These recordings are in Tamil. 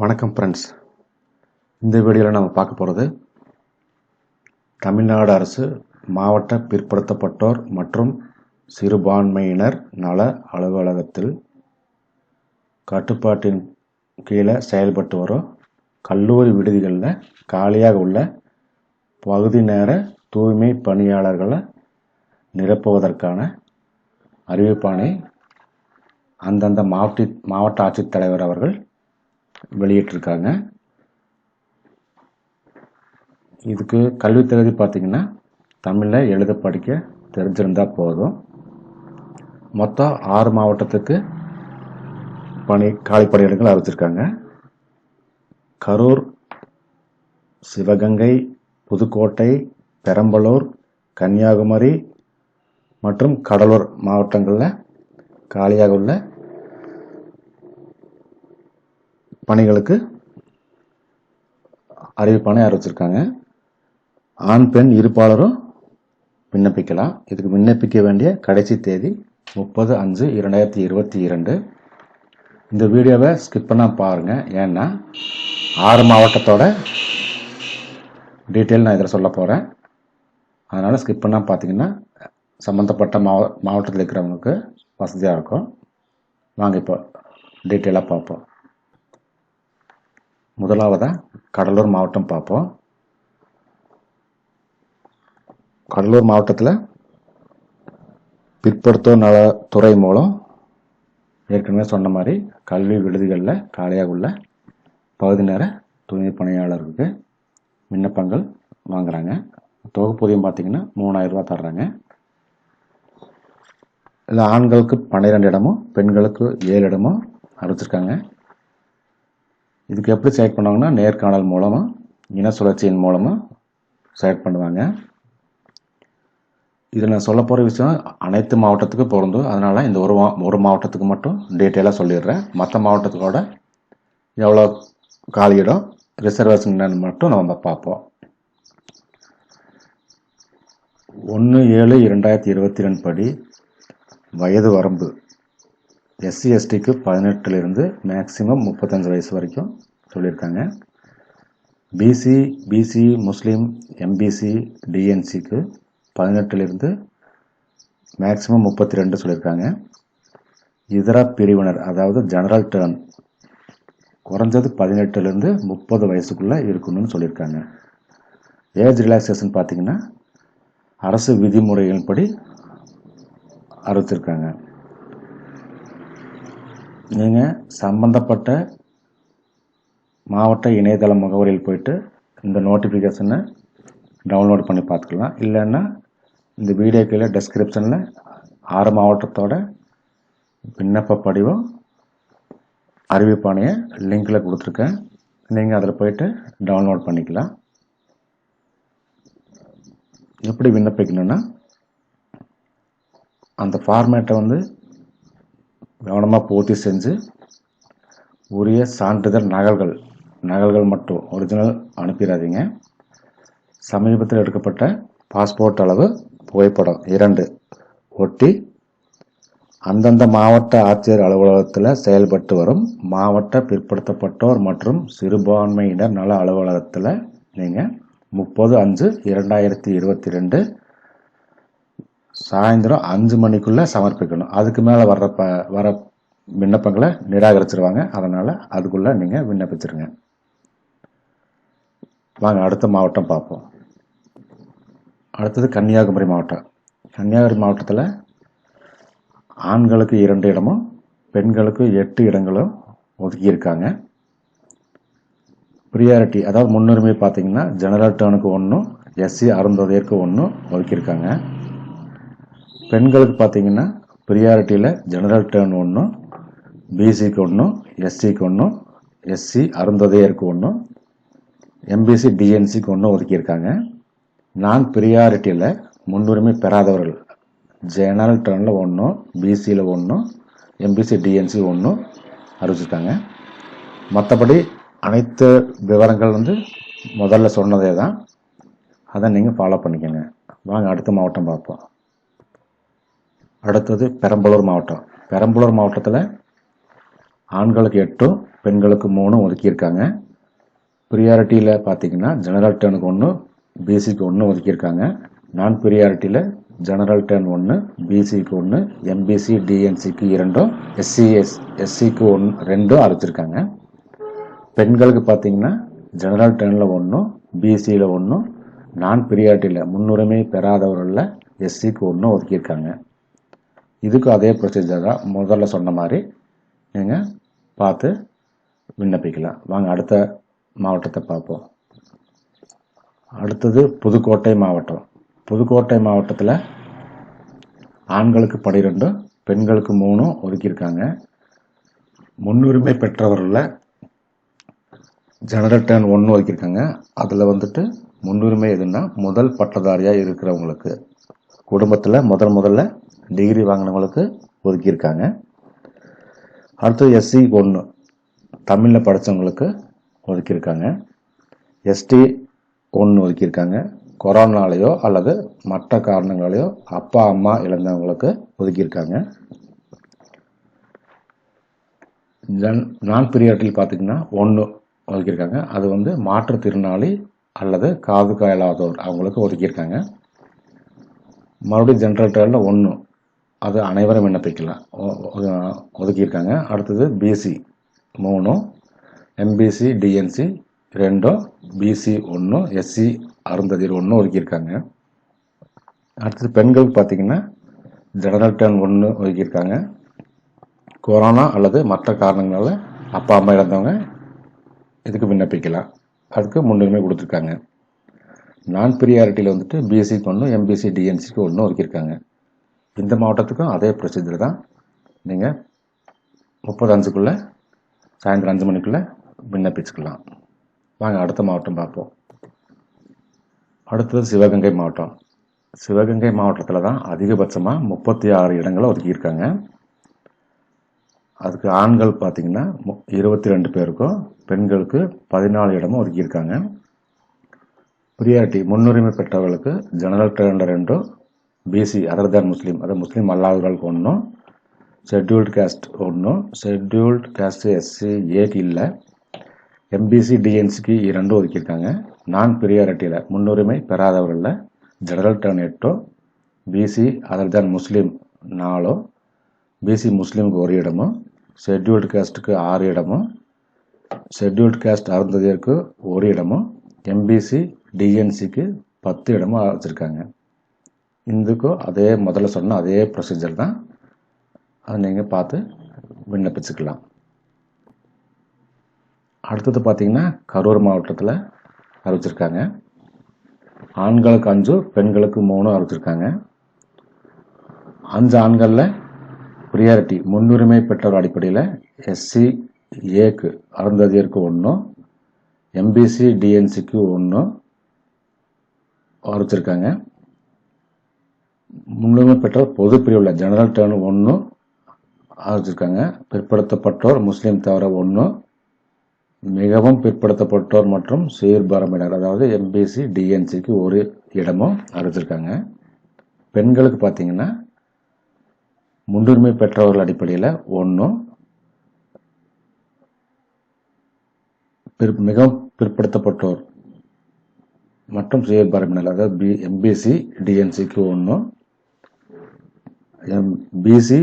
வணக்கம் ஃப்ரெண்ட்ஸ் இந்த வீடியோவில் நம்ம பார்க்க போகிறது தமிழ்நாடு அரசு மாவட்ட பிற்படுத்தப்பட்டோர் மற்றும் சிறுபான்மையினர் நல அலுவலகத்தில் கட்டுப்பாட்டின் கீழே செயல்பட்டு வரும். கல்லூரி விடுதிகளில் காலியாக உள்ள பகுதி நேர தூய்மை பணியாளர்களை நிரப்புவதற்கான அறிவிப்பானை அந்தந்த மாவட்ட மாவட்ட ஆட்சித்தலைவர் அவர்கள் வெளியிட்டிருக்காங்க. இதுக்கு கல்வி தகுதி பார்த்தீங்கன்னா தமிழில் எழுத படிக்க தெரிஞ்சிருந்தால் போதும். மொத்தம் ஆறு மாவட்டத்துக்கு பணி காலி பணியிடங்கள் அறிவிச்சிருக்காங்க. கரூர் சிவகங்கை புதுக்கோட்டை பெரம்பலூர் கன்னியாகுமரி மற்றும் கடலூர் மாவட்டங்களில் காலியாக உள்ள பணிகளுக்கு அறிவிப்பானை அறிவிச்சிருக்காங்க ஆண் பெண் இருப்பாளரும் விண்ணப்பிக்கலாம். இதுக்கு விண்ணப்பிக்க வேண்டிய கடைசி தேதி முப்பது அஞ்சு இரண்டாயிரத்தி இருபத்தி இரண்டு. இந்த வீடியோவை ஸ்கிப் பண்ணால் பாருங்கள் ஏன்னா ஆறு மாவட்டத்தோட டீட்டெயில் நான் இதில் சொல்ல போகிறேன் அதனால் ஸ்கிப் பண்ணால் பார்த்தீங்கன்னா சம்மந்தப்பட்ட மாவ மாவட்டத்தில் இருக்கிறவங்களுக்கு வசதியாக இருக்கும். வாங்க இப்போ டீட்டெயிலாக பார்ப்போம். முதலாவதாக கடலூர் மாவட்டம் பார்ப்போம். கடலூர் மாவட்டத்தில் பிற்படுத்தோர் துறை மூலம் ஏற்கனவே சொன்ன மாதிரி கல்வி விடுதிகளில் காலியாக உள்ள பகுதி நேர துணை பணியாளருக்கு விண்ணப்பங்கள் வாங்குறாங்க. தொகுப்பூதியம் பார்த்தீங்கன்னா மூணாயிரம் ரூபா தர்றாங்க. இதில் ஆண்களுக்கு பன்னிரெண்டு இடமும் பெண்களுக்கு ஏழு இடமும் அறிவிச்சிருக்காங்க இதுக்கு எப்படி செலக்ட் பண்ணுவாங்கன்னா நேர்காணல் மூலமாக இன சுழற்சியின் மூலமாக செலக்ட் பண்ணுவாங்க. இதில் நான் சொல்ல போகிற விஷயம் அனைத்து மாவட்டத்துக்கும் பொருந்தும். அதனால் இந்த ஒரு மா- ஒரு மாவட்டத்துக்கு மட்டும் டீட்டெயிலாக சொல்லிடுறேன். மற்ற மாவட்டத்தோட எவ்வளோ காலியிடம் ரிசர்வேஷன் மட்டும் நம்ம பார்ப்போம். ஒன்று ஏழு இரண்டாயிரத்தி இருபத்தி ரெண்டு படி வயது வரம்பு. எஸ்சி எஸ்டிக்கு பதினெட்டுலேருந்து மேக்ஸிமம் முப்பத்தஞ்சு வயசு வரைக்கும் சொல்லியிருக்காங்க. பிசி பிசி முஸ்லீம் எம்பிசி டிஎன்சிக்கு பதினெட்டுலேருந்து மேக்ஸிமம் முப்பத்தி ரெண்டு சொல்லியிருக்காங்க. இதர பிரிவினர் அதாவது ஜெனரல் டேர்ன் குறைஞ்சது பதினெட்டுலேருந்து முப்பது வயசுக்குள்ளே இருக்கணும்னு சொல்லியிருக்காங்க. ஏஜ் ரிலாக்ஸேஷன் பார்த்திங்கன்னா அரசு விதிமுறைகளின்படி அறிவிச்சிருக்காங்க. நீங்கள் சம்பந்தப்பட்ட மாவட்ட இணையதள முகவரியில் போயிட்டு இந்த நோட்டிஃபிகேஷனை டவுன்லோட் பண்ணி பார்த்துக்கலாம். இல்லைன்னா இந்த வீடியோ கீழே டெஸ்கிரிப்ஷனில் ஆறு மாவட்டத்தோட விண்ணப்ப படிவம் அறிவிப்பானையை லிங்கில் கொடுத்துருக்கேன். நீங்கள் அதில் போயிட்டு டவுன்லோட் பண்ணிக்கலாம். எப்படி விண்ணப்பிக்கணும்னா அந்த ஃபார்மேட்டை வந்து கவனமாக பூர்த்தி செஞ்சு உரிய சான்றிதழ் நகல்கள் நகல்கள் மட்டும் ஒரிஜினல் அனுப்பிடாதீங்க. சமீபத்தில் எடுக்கப்பட்ட பாஸ்போர்ட் அளவு புகைப்படம் இரண்டு. ஒட்டி அந்தந்த மாவட்ட ஆட்சியர் அலுவலகத்தில் செயல்பட்டு வரும் மாவட்ட பிற்படுத்தப்பட்டோர் மற்றும் சிறுபான்மையினர் நல அலுவலகத்தில் நீங்கள் முப்பது அஞ்சு இரண்டாயிரத்தி இருபத்தி ரெண்டு சாயந்தரம் அஞ்சு மணிக்குள்ளே சமர்ப்பிக்கணும். அதுக்கு மேலே வர்ற ப வர விண்ணப்பங்களை நிராகரிச்சிருவாங்க. அதனால் அதுக்குள்ளே நீங்கள் விண்ணப்பிச்சிருங்க. வாங்க அடுத்த மாவட்டம் பார்ப்போம். அடுத்தது கன்னியாகுமரி மாவட்டம். கன்னியாகுமரி மாவட்டத்தில் ஆண்களுக்கு இரண்டு இடமும் பெண்களுக்கு எட்டு இடங்களும் ஒதுக்கியிருக்காங்க. ப்ரியாரிட்டி அதாவது முன்னுரிமை பார்த்தீங்கன்னா ஜெனரல் டேர்னுக்கு ஒன்றும் எஸ்சி அருந்தோதையருக்கு ஒன்றும் ஒதுக்கியிருக்காங்க. பெண்களுக்கு பார்த்தீங்கன்னா ப்ரியாரிட்டியில் ஜெனரல் டேர்ன் ஒன்றும் பிசிக்கு ஒன்றும் எஸ்சிக்கு ஒன்றும் எஸ்சி அருந்ததையருக்கு ஒன்றும் எம்பிசி டிஎன்சிக்கு ஒன்றும் ஒதுக்கியிருக்காங்க. நான் ப்ரியாரிட்டியில் முன்னுரிமை பெறாதவர்கள் ஜெனரல் டேர்னில் ஒன்றும் பிசியில் ஒன்றும் எம்பிசி டிஎன்சி ஒன்றும் அறிவிச்சிருக்காங்க. மற்றபடி அனைத்து விவரங்கள் வந்து முதல்ல சொன்னதே தான் அதை நீங்கள் ஃபாலோ பண்ணிக்கோங்க. வாங்க அடுத்த மாவட்டம் பார்ப்போம். அடுத்தது பெரம்பலூர் மாவட்டம். பெரம்பலூர் மாவட்டத்தில் ஆண்களுக்கு எட்டும் பெண்களுக்கு மூணும் ஒதுக்கியிருக்காங்க. ப்ரியாரிட்டியில் பார்த்தீங்கன்னா ஜெனரல் டேர்னுக்கு ஒன்று பிசிக்கு ஒன்று ஒதுக்கியிருக்காங்க. நான் ப்ரியாரிட்டியில் ஜெனரல் டேர்ன் ஒன்று பிசிக்கு ஒன்று எம்பிசி டிஎன்சிக்கு இரண்டும் எஸ்சிஎஸ் எஸ்சிக்கு ஒன் ரெண்டும் அறிவிச்சிருக்காங்க பெண்களுக்கு பார்த்தீங்கன்னா ஜெனரல் டேர்னில் ஒன்றும் பிசியில் ஒன்றும் நான் ப்ரியாரிட்டியில் முன்னுரிமை பெறாதவர்களில் எஸ்சிக்கு ஒன்றும் ஒதுக்கியிருக்காங்க. இதுக்கும் அதே ப்ரொசீஜர் தான் முதல்ல சொன்ன மாதிரி நீங்கள் பார்த்து விண்ணப்பிக்கலாம். வாங்க அடுத்த மாவட்டத்தை பார்ப்போம். அடுத்தது புதுக்கோட்டை மாவட்டம். புதுக்கோட்டை மாவட்டத்தில் ஆண்களுக்கு பனிரெண்டும் பெண்களுக்கு மூணும் ஒதுக்கியிருக்காங்க. முன்னுரிமை பெற்றவர்களில் ஜெனரல் டேன் ஒன்று ஒதுக்கியிருக்காங்க. அதில் வந்துட்டு முன்னுரிமை எதுன்னா முதல் பட்டதாரியாக இருக்கிறவங்களுக்கு. குடும்பத்தில் முதல் முதல்ல டிகிரி வாங்கினவங்களுக்கு ஒதுக்கியிருக்காங்க. அடுத்தது எஸ்சி ஒன்று தமிழில் படித்தவங்களுக்கு ஒதுக்கியிருக்காங்க. எஸ்டி ஒன்று ஒதுக்கியிருக்காங்க. கொரோனாலேயோ அல்லது மற்ற காரணங்களாலேயோ அப்பா அம்மா இழந்தவங்களுக்கு ஒதுக்கியிருக்காங்க. நான் பிரியாட்டில் பார்த்தீங்கன்னா ஒன்று ஒதுக்கியிருக்காங்க. அது வந்து மாற்றுத்திறனாளி அல்லது காது காயலாதோர் அவங்களுக்கு ஒதுக்கியிருக்காங்க. மறுபடியும் ஜென்ரல் டேர்னில் ஒன்று அது அனைவரும் விண்ணப்பிக்கலாம். ஒதுக்கியிருக்காங்க. அடுத்தது பிசி மூணும் எம்பிசி டிஎன்சி ரெண்டும் பிசி ஒன்றும் எஸ்சி அருந்ததிர் ஒன்றும் ஒதுக்கியிருக்காங்க. அடுத்தது பெண்களுக்கு பார்த்தீங்கன்னா ஜெனரல் டேர்ன் ஒன்று ஒதுக்கியிருக்காங்க. கொரோனா அல்லது மற்ற காரணங்களால் அப்பா அம்மா இழந்தவங்க இதுக்கு விண்ணப்பிக்கலாம். அதுக்கு முன்னுரிமை கொடுத்துருக்காங்க. நான் ப்ரியாரிட்டியில் வந்துட்டு பிஎஸ்சிக்கு ஒன்று எம்பிசி டிஎன்சிக்கு ஒன்று ஒதுக்கியிருக்காங்க. இந்த மாவட்டத்துக்கும் அதே ப்ரொசீஜர் தான். நீங்கள் முப்பது அஞ்சுக்குள்ளே சாயந்தரம் அஞ்சு மணிக்குள்ளே விண்ணப்பிச்சுக்கலாம். வாங்க அடுத்த மாவட்டம் பார்ப்போம். அடுத்தது சிவகங்கை மாவட்டம். சிவகங்கை மாவட்டத்தில் தான் அதிகபட்சமாக முப்பத்தி ஆறு இடங்களை ஒதுக்கியிருக்காங்க. அதுக்கு ஆண்கள் பார்த்தீங்கன்னா இருபத்தி ரெண்டு பேருக்கும் பெண்களுக்கு பதினாலு இடமும் ஒதுக்கியிருக்காங்க. ப்ரியாரிட்டி முன்னுரிமை பெற்றவர்களுக்கு ஜெனரல் டெண்டர் ரெண்டும் பிசி அதர் தேன் முஸ்லீம் அதாவது முஸ்லீம் அல்லாதவர்களுக்கு ஒன்றும் ஷெட்யூல்டு கேஸ்ட் ஒன்றும் ஷெட்யூல்டு கேஸ்ட் எஸ்சி ஏக்கு இல்லை. எம்பிசி டிஎன்சிக்கு இரண்டும் ஒதுக்கியிருக்காங்க. நான் பிரியாரிட்டியில் முன்னுரிமை பெறாதவர்களில் ஜெனரல் டர்ன் எட்டோ பிசி அதர் தேன் முஸ்லீம் நாலோ பிசி முஸ்லீமுக்கு ஒரு இடமும் ஷெட்யூல்டு கேஸ்ட்டுக்கு ஆறு இடமும் ஷெட்யூல்டு கேஸ்ட் அருந்ததியருக்கு ஒரு இடமும் எம்பிசி டிஎன்சிக்கு பத்து இடமும் வச்சுருக்காங்க. இதுக்கும் அதே முதல்ல சொன்ன அதே ப்ரொசீஜர் தான். அதை நீங்கள் பார்த்து விண்ணப்பிச்சுக்கலாம். அடுத்தது பார்த்தீங்கன்னா கரூர் மாவட்டத்தில் அறிவிச்சிருக்காங்க. ஆண்களுக்கு அஞ்சு பெண்களுக்கு மூணு அறிவிச்சிருக்காங்க. அஞ்சு ஆண்களில் ப்ரியாரிட்டி முன்னுரிமை பெற்றவர் அடிப்படையில் எஸ்சி ஏக்கு அருந்ததியருக்கு ஒன்றும் எம்பிசி டிஎன்சிக்கு ஒன்றும் அறிவிச்சிருக்காங்க. முன்னுரிமை பெற்றோர் பொது பிரிவில் ஜெனரல் டேர்ன் ஒன்று ஆரம்பிச்சிருக்காங்க பிற்படுத்தப்பட்டோர் முஸ்லீம் தவிர ஒன்று மிகவும் பிற்படுத்தப்பட்டோர் மற்றும் சீர்பாரமையினர் அதாவது எம்பிசி டிஎன்சிக்கு ஒரு இடமும் அறிவிச்சிருக்காங்க பெண்களுக்கு பார்த்தீங்கன்னா முன்னுரிமை பெற்றவர்கள் அடிப்படையில் ஒன்றும் பிற் மிகவும் பிற்படுத்தப்பட்டோர் மற்றும் சுயபரப்பினர் அதாவது பி எம்பிசி டிஎன்சிக்கு ஒன்றும் பிசி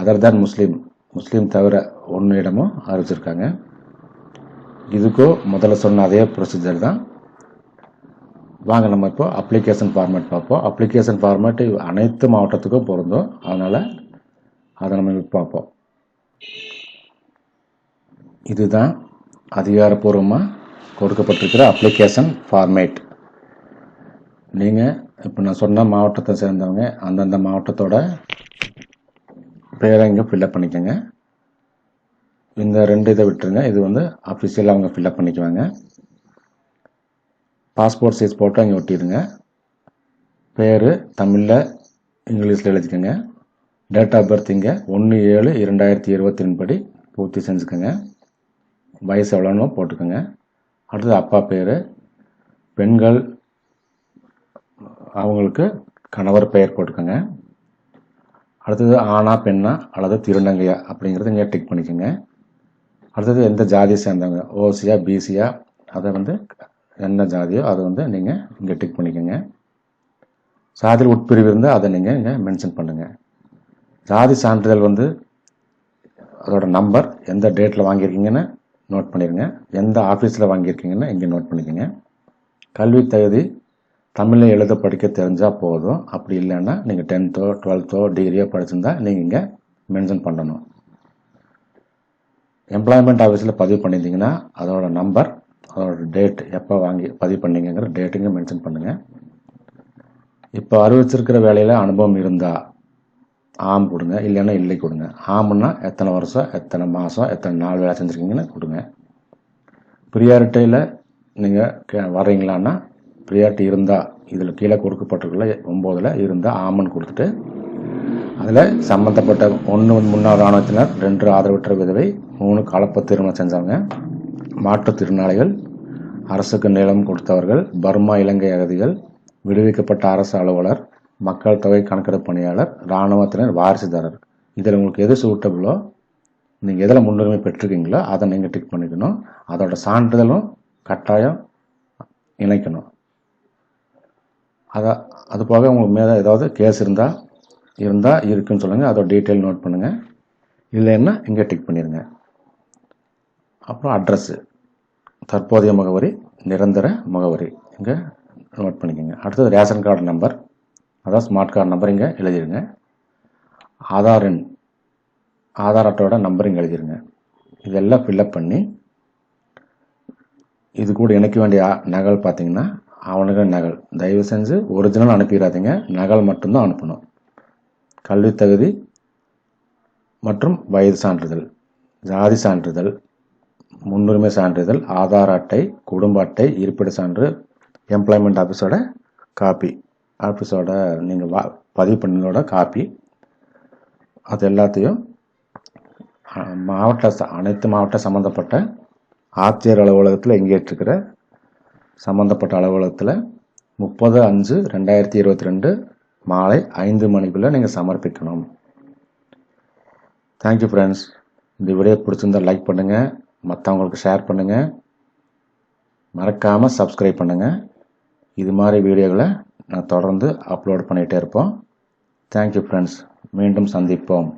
அதர் தான் முஸ்லீம் முஸ்லீம் தவிர ஒன்று இடமும் ஆரம்பிச்சிருக்காங்க. இதுக்கோ முதல்ல சொன்ன அதே ப்ரொசீஜர் தான். வாங்க நம்ம இப்போ அப்ளிகேஷன் ஃபார்மேட் பார்ப்போம். அப்ளிகேஷன் ஃபார்மேட் அனைத்து மாவட்டத்துக்கும் பொருந்தும். அதனால் அதை நம்ம பார்ப்போம். இதுதான் அதிகாரப்பூர்வமாக கொடுக்கப்பட்டிருக்கிற அப்ளிகேஷன் ஃபார்மேட் நீங்கள் இப்போ நான் சொன்ன மாவட்டத்தை சேர்ந்தவங்க அந்தந்த மாவட்டத்தோட பேரை இங்கே ஃபில்அப் பண்ணிக்கோங்க. இந்த ரெண்டு இதை விட்டுருங்க. இது வந்து அஃபிஷியலாக அவங்க ஃபில்அப் பண்ணிக்குவாங்க. பாஸ்போர்ட் சைஸ் போட்டோ இங்கே ஒட்டிடுங்க. பேர் தமிழில் இங்கிலீஷில் எழுதிக்கோங்க. டேட் ஆஃப் பர்த் இங்கே ஒன்று ஏழு இரண்டாயிரத்தி இருபத்தி ரெண்டு படி பூர்த்தி செஞ்சுக்கோங்க. வயசு எவ்வளோன்னு போட்டுக்கோங்க. அடுத்தது அப்பா பேர் பெண்கள் அவங்களுக்கு கணவர் பெயர் போட்டுக்கோங்க. அடுத்தது ஆணா பெண்ணா அல்லது திருநங்கையா அப்படிங்கிறத இங்கே டிக் பண்ணிக்கோங்க. அடுத்தது எந்த ஜாதியை சேர்ந்தவங்க? ஓசியா பிசியா அதை வந்து என்ன ஜாதியோ அதை வந்து நீங்கள் இங்கே டிக் பண்ணிக்கோங்க. சாதியில் உட்பிரிவு இருந்தால் அதை நீங்கள் இங்கே மென்ஷன் பண்ணுங்கள் ஜாதி சான்றிதழ் வந்து அதோட நம்பர் எந்த டேட்டில் வாங்கியிருக்கீங்கன்னு நோட் பண்ணிடுங்க எந்த ஆஃபீஸில் வாங்கியிருக்கீங்கன்னு இங்கே நோட் பண்ணிக்கோங்க. கல்வி தகுதி தமிழில் எழுத படிக்க தெரிஞ்சால் போதும். அப்படி இல்லைன்னா நீங்கள் டென்த்தோ டுவெல்த்தோ டிகிரியோ படிச்சிருந்தா நீங்கள் இங்கே மென்ஷன் பண்ணணும். எம்ப்ளாய்மெண்ட் ஆஃபீஸில் பதிவு பண்ணியிருந்தீங்கன்னா அதோட நம்பர் அதோட டேட் எப்போ வாங்கி பதிவு பண்ணீங்கிற டேட்டுங்க மென்ஷன் பண்ணுங்கள் இப்போ அறிவிச்சிருக்கிற வேலையில் அனுபவம் இருந்தால் ஆம் கொடுங்க இல்லைன்னா இல்லை கொடுங்க. ஆம்னா எத்தனை வருஷம் எத்தனை மாதம் எத்தனை நாள் வேலை செஞ்சுருக்கீங்கன்னு கொடுங்க. ப்ரியாரிட்டியில் நீங்கள் கே வரீங்களான்னா ப்ரியாரிட்டி இருந்தால் இதில் கீழே கொடுக்கப்பட்டிருக்கல ஒம்போதில் இருந்தால் ஆமன் கொடுத்துட்டு அதில் சம்மந்தப்பட்ட ஒன்று முன்னாள் இராணுவத்தினர் ரெண்டு ஆதரவற்ற விதவை மூணு கலப்பு திருமணம் செஞ்சவங்க மாற்றுத்திறனாளிகள் அரசுக்கு நிலம் கொடுத்தவர்கள் பர்மா இலங்கை அகதிகள் விடுவிக்கப்பட்ட அரசு அலுவலர் மக்கள் தொகை கணக்கெடுப்பு பணியாளர் இராணுவத்தினர் வாரிசுதாரர். இதில் உங்களுக்கு எது சூட்டபிளோ நீங்கள் எதில் முன்னுரிமை பெற்றிருக்கீங்களோ அதை நீங்கள் டிக் பண்ணிக்கணும். அதோட சான்றிதழும் கட்டாயம் இணைக்கணும். அதை அது போக உங்களுக்கு மேலே ஏதாவது கேஸ் இருந்தால் இருந்தால் இருக்குன்னு சொல்லுங்கள் அதோட டீட்டெயில் நோட் பண்ணுங்கள் இல்லைன்னா இங்கே டிக் பண்ணிடுங்க அப்புறம் அட்ரஸ்ஸு தற்போதைய முகவரி நிரந்தர முகவரி. இங்கே நோட் பண்ணிக்கோங்க. அடுத்தது ரேஷன் கார்டு நம்பர் அதான் ஸ்மார்ட் கார்டு நம்பர் இங்கே எழுதிடுங்க ஆதார் எண் ஆதார் அட்டையோட நம்பர் இங்கே எழுதிடுங்க இதெல்லாம் ஃபில்லப் பண்ணி இது கூட இணைக்க வேண்டிய நகல் பார்த்தீங்கன்னா அவனுக்கு நகல். தயவு செஞ்சு ஒரிஜினல் அனுப்பிடாதீங்க. நகல் மட்டும்தான் அனுப்பணும். கல்வி தகுதி மற்றும் வயது சான்றிதழ் ஜாதி சான்றிதழ் முன்னுரிமை சான்றிதழ் ஆதார் அட்டை குடும்ப அட்டை இருப்பிட சான்று எம்ப்ளாய்மெண்ட் ஆஃபீஸோட காப்பி ஆஃபீஸோட நீங்கள் வா பதிவு பண்ணதோட காப்பி அது எல்லாத்தையும் மாவட்ட அனைத்து மாவட்ட சம்மந்தப்பட்ட ஆட்சியர் அலுவலகத்தில் எங்கேற்றிருக்கிற சம்மந்தப்பட்ட அலுவலகத்தில் முப்பது அஞ்சு ரெண்டாயிரத்தி இருபத்தி ரெண்டு மாலை ஐந்து மணிக்குள்ளே நீங்கள் சமர்ப்பிக்கணும். தேங்க்யூ ஃப்ரெண்ட்ஸ் இந்த வீடியோ பிடிச்சிருந்தா லைக் பண்ணுங்கள் மற்றவங்களுக்கு ஷேர் பண்ணுங்கள் மறக்காமல் சப்ஸ்கிரைப் பண்ணுங்கள் இது மாதிரி வீடியோகளை நான் தொடர்ந்து அப்லோட் பண்ணிகிட்டே இருப்போம். தேங்க்யூ ஃப்ரெண்ட்ஸ் மீண்டும் சந்திப்போம்.